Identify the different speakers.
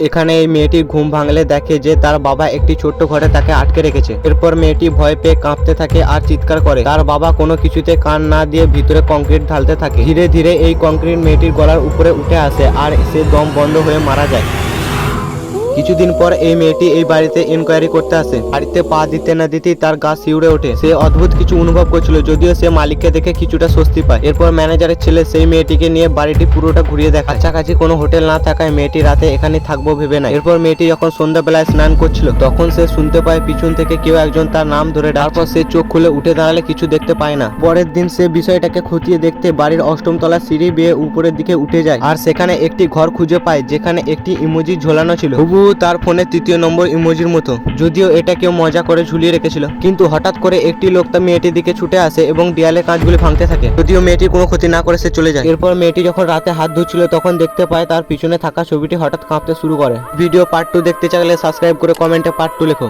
Speaker 1: এখানে এই মেয়েটির ঘুম ভাঙলে দেখে যে তার বাবা একটি ছোট্ট ঘরে তাকে আটকে রেখেছে। এরপর মেয়েটি ভয় পেয়ে কাঁপতে থাকে আর চিৎকার করে। তার বাবা কোনো কিছুতে কান না দিয়ে ভিতরে কংক্রিট ঢালতে থাকে। ধীরে ধীরে এই কংক্রিট মেয়েটির গলার উপরে উঠে আসে আর সে দম বন্ধ হয়ে মারা যায়। কিছুদিন পর এই মেয়েটি এই বাড়িতে ইনকোয়ারি করতে আসে। বাড়িতে পা দিতে না দিতেই তার গা শিউড়ে ওঠে। সে অদ্ভুত কিছু অনুভব করছিল, যদিও সে মালিককে দেখে কিছুটা স্বস্তি পায়। এরপর ম্যানেজারের ছেলে সেই মেয়েটিকে নিয়ে বাড়িটি পুরোটা ঘুরিয়ে দেয় কাছাকাছি কোনো হোটেল না থাকায় মেয়েটি রাতে এখানে থাকব ভেবে না এরপর মেয়েটি যখন সন্ধ্যাবেলায় স্নান করছিল, তখন সে শুনতে পায় পিছন থেকে কেউ একজন তার নাম ধরে তারপর সে চোখ খুলে উঠে দাঁড়ালে কিছু দেখতে পায় না। পরের দিন সে বিষয়টাকে খতিয়ে দেখতে বাড়ির অষ্টম তলা সিঁড়ি বেয়ে উপরের দিকে উঠে যায়। আর সেখানে একটি ঘর খুঁজে পায়, যেখানে একটি ইমোজি ঝোলানো ছিল। হুবহু তার ফোনে তৃতীয় নম্বর ইমোজির মতো। যদিও এটা কেউ মজা করে ঝুলিয়ে রেখেছিল। কিন্তু হঠাৎ করে একটি লোক তার মেয়েটির দিকে ছুটে আসে এবং দেয়ালে কাঁচগুলি ভাঙতে থাকে। যদিও মেয়েটি কোনো ক্ষতি না করে সে চলে যায়। এরপর মেয়েটি যখন রাতে হাত ধুচ্ছিল, তখন দেখতে পায় তার পিছনে থাকা ছবিটি হঠাৎ কাঁপতে শুরু করে। ভিডিও পার্ট টু দেখতে চাইলে সাবস্ক্রাইব করে কমেন্টে পার্ট টু লেখো।